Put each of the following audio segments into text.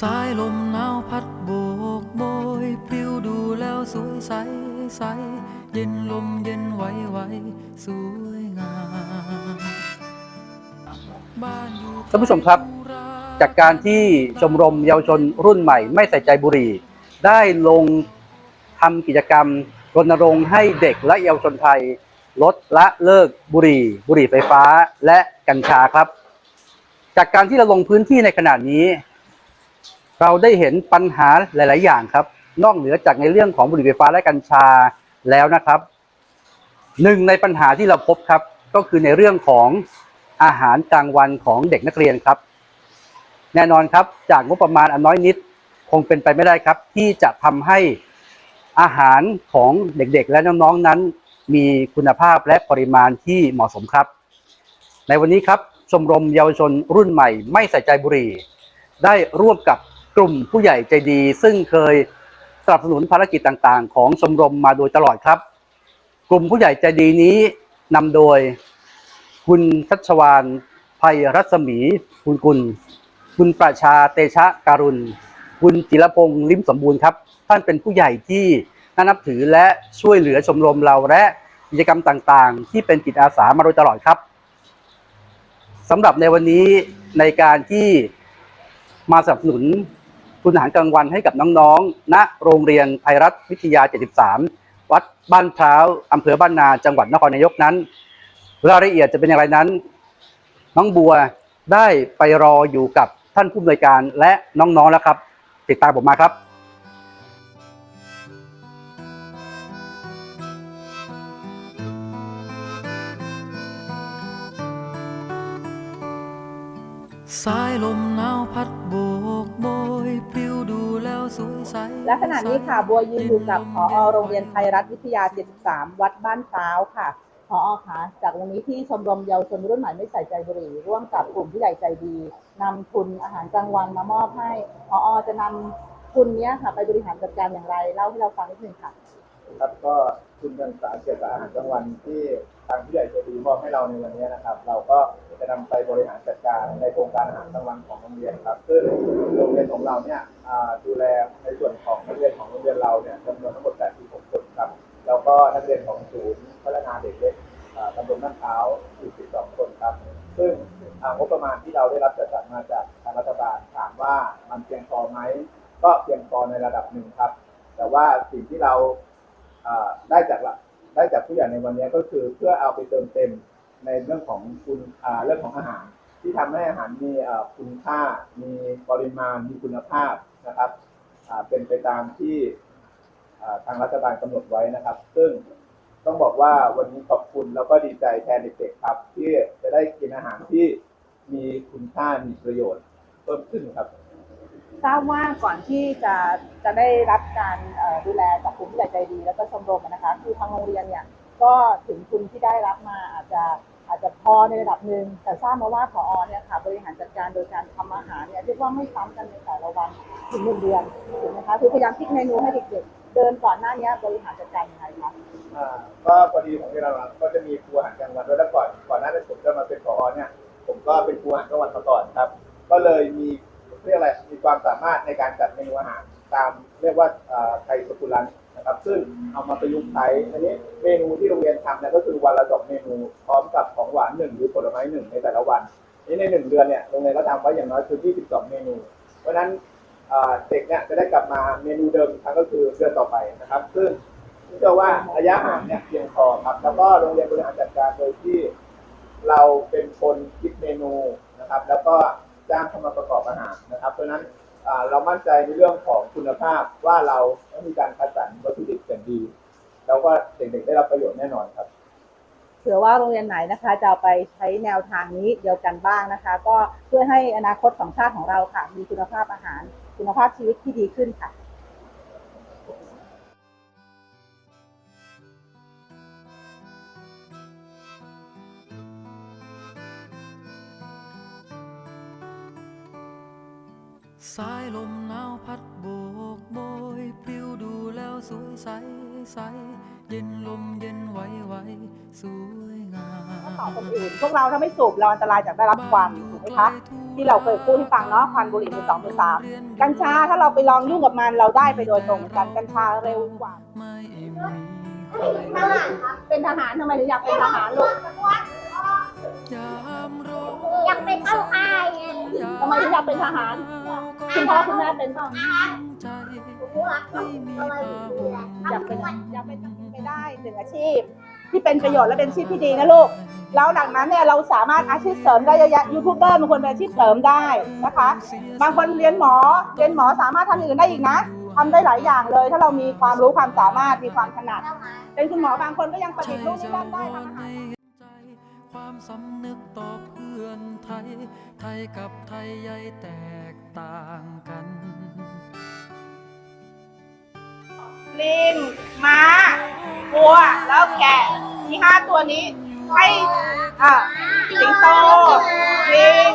สายลมหนาวพัดโบกโบยปลิวดูแล้วสวยใสใส เย็นลมเย็นไหวไหวสวยงามบ้านอยู่ท่านผู้ชมครับ จากการที่ชมรมเยาวชนรุ่นใหม่ ไม่ใส่ใจบุหรี่ ได้ลงทำกิจกรรมรณรงค์ให้เด็กและเยาวชนไทย ลดละเลิกบุหรี่ บุหรี่ไฟฟ้าและกัญชาครับ จากการที่เราลงพื้นที่ในขณะนี้ เราได้เห็นปัญหาหลาย ๆ อย่างครับ นอกเหนือจากในเรื่องของบุหรี่ไฟฟ้าและกัญชาแล้วนะครับหนึ่งในปัญหาที่เราพบครับ ก็คือในเรื่องของอาหารกลางวันของเด็กนักเรียนครับ แน่นอนครับจากงบประมาณอันน้อยนิด คงเป็นไปไม่ได้ครับ ที่จะทำให้อาหารของเด็ก ๆ และน้อง ๆ นั้น มีคุณภาพและปริมาณที่เหมาะสมครับ ในวันนี้ครับชมรมเยาวชนรุ่นใหม่ ไม่ใส่ใจบุหรี่ ได้ร่วมกับ กลุ่มผู้ใหญ่ใจดี ซึ่งเคยสนับสนุนภารกิจต่างๆ ของชมรมมาโดยตลอดครับ กลุ่มผู้ใหญ่ใจดีนี้นำโดย คุณชัชวานภัยรัศมีคุณกุล คุณประชาเตชะการุณ คุณจิรพงศ์ลิมสมบูรณ์ครับ ท่านเป็นผู้ใหญ่ที่น่านับถือและช่วยเหลือชมรมเราและกิจกรรมต่างๆ ที่เป็นจิตอาสามาโดยตลอดครับสำหรับในวันนี้ในการที่มาสนับสนุน ทุนอาหารกลางวันให้กับน้องๆ ณ โรงเรียนไทยรัฐวิทยา 73 วัดบ้านพร้าวอำเภอบ้านนาจังหวัดนครนายกนั้นรายละเอียดจะเป็นอย่างไรนั้น น้องบัวได้ไปรออยู่กับท่านผู้อำนวยการและน้องๆแล้วครับ ติดตามผมมาครับสายลมหนาวพัดโบกโบยปลิว แล้วสวยใสและขณะนี้ค่ะบัวยืนอยู่กับผอโรงเรียนไทยรัฐวิทยา 73 วัดบ้านพร้าวค่ะผอคะจากวันนี้ที่ชมรมเยาวชนรุ่นใหม่ไม่ใส่ใจบุหรี่ร่วมกับกลุ่มผู้ใหญ่ใจดีนำทุนอาหารกลางวันมามอบให้ผอจะนำทุนเนี้ยค่ะไปบริหารจัดการอย่างไรเล่าให้เราฟังนิดนึงค่ะครับก็ทุนการศึกษาเกี่ยวกับอาหารกลางวันที่ทางผู้ใหญ่ใจดีมอบให้เราในวันนี้นะครับ เราก็จะ นำไปบริหารจัดการในโครงการอาหารกลางวันของโรงเรียนครับซึ่งโรงเรียนของเราเนี่ยดูแลในส่วนของนักเรียนของโรงเรียนเราเนี่ยจำนวนทั้งหมด 86 คนครับ แล้วก็นักเรียนของศูนย์พัฒนาเด็กเล็กตำบลบ้านเท้าอีก12คนครับ ซึ่งอ่างบประมาณที่เราได้รับจัดสรรมาจากทางรัฐบาลถามว่ามันเพียงพอไหมก็เพียงพอในระดับหนึ่งครับ แต่ว่าสิ่งที่เราได้จากได้จากผู้ใหญ่ในวันนี้ก็คือเพื่อเอาไปเติมเต็ม ในเรื่องของคุณเรื่องของอาหาร ที่ทำให้อาหารมีคุณค่า มีปริมาณมีคุณภาพนะครับเป็นไปตามที่ทางรัฐบาลกำหนดไว้นะครับ ซึ่งต้องบอกว่าวันนี้ขอบคุณแล้วก็ดีใจแทนเด็กๆครับ ที่จะได้กินอาหารที่มีคุณค่ามีประโยชน์เพิ่มขึ้นครับทราบว่าก่อนที่จะจะได้รับการดูแลจากกลุ่มผู้ใหญ่ใจดี แล้วก็ชมรมนะคะ คือทางโรงเรียนเนี่ย ก็ถึงทุนที่ได้รับมาอาจจะอาจจะพอในระดับหนึ่งแต่ทราบมาว่าผอเนี่ยค่ะบริหารจัดการโดยการทำอาหารเนี่ยเรียกว่าไม่ซ้ำกันในแต่ละวันถึงหนึ่งเดือนถูกไหมคะคือพยายามพิกเมนูให้เด็กๆเดินก่อนหน้านี้บริหารจัดการยังไงคะอ่าก็พอดีของเราก็จะมีครูอาหารกลางวันด้วยแล้วก่อนก่อนหน้าที่ผมจะมาเป็นผอเนี่ย ผมก็เป็นครูอาหารกลางวันมาก่อนครับ ก็เลยมีเรียกอะไรมีความสามารถในการจัดเมนูอาหารตามเรียกว่าอ่าไทยสกุลัน นะครับซึ่งเอามาประยุกต์ใช้อันนี้เมนูที่โรงเรียนทำเนี่ยก็คือวันละสองเมนูพร้อมกับของหวานหนึ่งหรือผลไม้หนึ่งในแต่ละวันนี่ในหนึ่งเดือนเนี่ยโรงเรียนก็ทำไว้อย่างน้อยคือ 22 เมนู เพราะฉะนั้นเด็กเนี่ยจะได้กลับมาเมนูเดิมครั้งก็คือเดือนต่อไปนะครับ ซึ่งเชื่อว่าระยะห่างเนี่ยเพียงพอครับ แล้วก็โรงเรียนบริหารจัดการโดยที่เราเป็นคนคิดเมนูนะครับ แล้วก็จ้างเข้ามาประกอบอาหารนะครับ เพราะฉะนั้น เรามั่นใจในเรื่องของคุณภาพว่าเราต้องมีการคัดสรรวัตถุดิบอย่างดี แล้วก็เด็กๆได้รับประโยชน์แน่นอนครับเผื่อว่าโรงเรียนไหนนะคะจะไปใช้แนวทางนี้เดียวกันบ้างนะคะ ก็เพื่อให้อนาคตของชาติของเราค่ะ มีคุณภาพอาหาร คุณภาพชีวิตที่ดีขึ้นค่ะ สายลมหนาวพัดโบกโบยปลิวดูแล้วสวยใสใส เย็นลมเย็นไหวไหวสวยงามต่อคนอื่นพวกเราถ้าไม่สูบเราอันตรายจากได้รับควันถูกไหมคะทั่วที่เราเคยพูดให้ฟังเนาะควันบุหรี่เป็นสองเป็นสามกัญชาถ้าเราไปลองยุ่งกับมันเราได้ไปโดยตรงเหมือนกันกัญชาเร็วกว่าไม่มีใครทหารครับเป็นทหารทำไมถึงอยากเป็นทหารลูกยามร้ อยากเป็นเข้าค่ายไงทำไมถึงอยากเป็นทหาร คุณพ่อคุณแม่เป็นเปล่าองอยากเป็นอยากเป็นไปได้หนึ่งอาชีพ ที่เป็นประโยชน์และเป็นอาชีพที่ดีนะลูกแล้วหลังนั้นเนี่ยเราสามารถอาชีพเสริมได้เยอะแยะยูทูบเบอร์บางคนเป็นอาชีพเสริมได้นะคะ บางคนเรียนหมอเรียนหมอสามารถทำอย่างอื่นได้อีกนะทำได้หลายอย่างเลย ถ้าเรามีความรู้ความสามารถมีความถนัดเป็นคุณหมอบางคนก็ยังประดิษฐ์ลูกนี่นั่นได้ทำอาหาร ความสำนึกต่อเพื่อนไทย ไทยกับไทยใหญ่แตกต่างกัน ลิงม้าวัว แล้วแกะมีห้าตัวนี้ให้อ่าสิงโต ลิง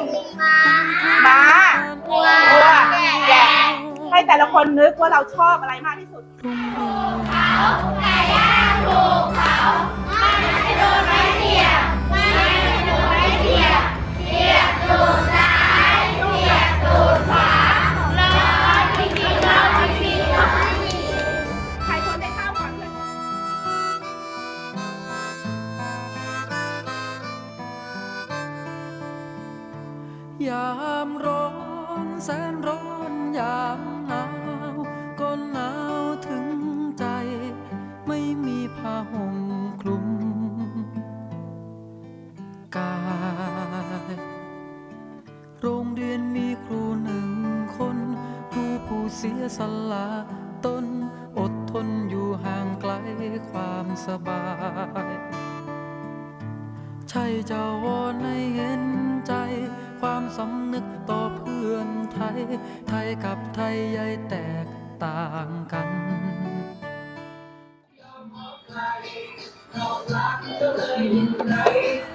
ม้าวัว แกะ ให้แต่ละคนนึกว่าเราชอบอะไรมากที่สุดใค จะวอนให้เห็นใจ ความสำนึกต่อเพื่อนไทย ไทยกับไทยใยแตกต่างกันเรารักก็เลยยิ่งไร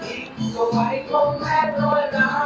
ทิ้งเอาไว้คงแม่ลอยน้ำ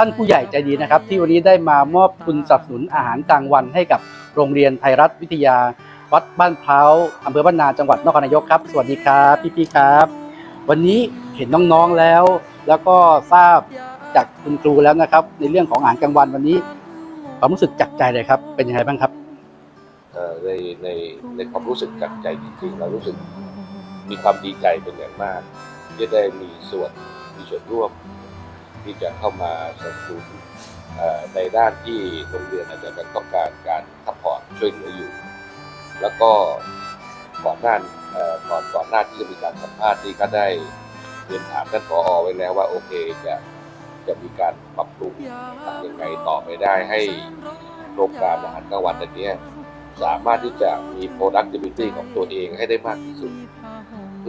ท่านผู้ใหญ่ใจดีนะครับ ที่วันนี้ได้มามอบทุนสนับสนุนอาหารกลางวันให้กับโรงเรียนไทยรัฐวิทยา วัดบ้านพร้าวอำเภอบ้านนาจังหวัดนครนายกครับ สวัสดีครับพี่ๆครับ วันนี้เห็นน้องๆแล้ว แล้วก็ทราบจากคุณครูแล้วนะครับ ในเรื่องของอาหารกลางวันวันนี้ความรู้สึกจากใจเลยครับเป็นยังไงบ้างครับในในในความรู้สึกจากใจจริงๆเรารู้สึกมีความดีใจเป็นอย่างมากที่ได้มีส่วนมีส่วนร่วม ที่จะเข้ามาสนับสนุนในด้านที่โรงเรียนอาจจะต้องการการซัพพอร์ตช่วยเหลืออยู่ แล้วก็ก่อนหน้าก่อนก่อนหน้าที่จะมีการสัมภาษณ์นี้ก็ได้เรียนถามท่านผอไว้แล้วว่าโอเคจะจะมีการปรับปรุงทำยังไงต่อไปได้ให้โครงการอาหารกลางวันอันนี้สามารถที่จะมี productivity ของตัวเองให้ได้มากที่สุด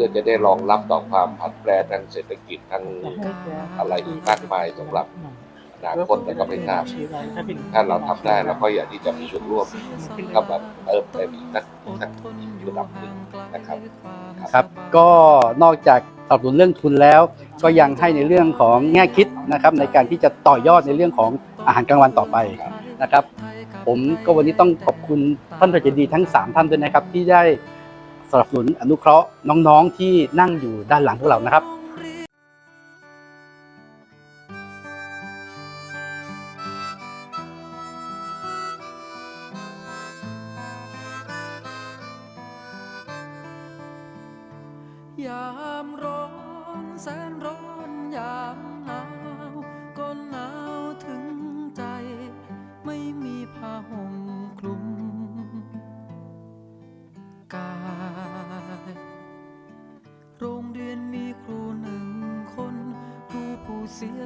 พื่อจะได้รองรับต่อความผันแปรทางเศรษฐกิจทางอะไรอีกมากมายสำหรับอนาคตแต่ก็ไม่ทราบถ้าเราทำได้เราก็อยากที่จะมีส่วนร่วมเข้ามาเติมเต็มอีกสักสักระดับหนึ่งนะครับครับ ก็นอกจากสนับสนุนเรื่องทุนแล้ว ก็ยังให้ในเรื่องของแง่คิดนะครับ ในการที่จะต่อยอดในเรื่องของอาหารกลางวันต่อไปนะครับ ผมก็วันนี้ต้องขอบคุณท่านผู้ใหญ่ใจดีทั้ง 3 ท่านด้วยนะครับที่ได้ สนับสนุนอนุเคราะห์น้องๆที่นั่งอยู่ด้านหลังพวกเรานะครับ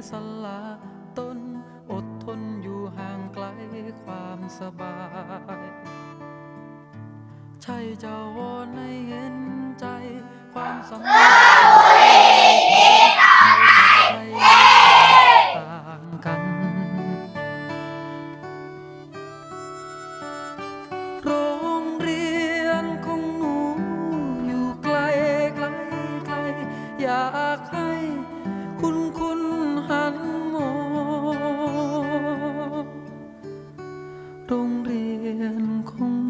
สละตนอดทนอยู่ห่างไกลความสบาย ใช่จะวอนให้เห็นใจความสำคัญ 动脸孔。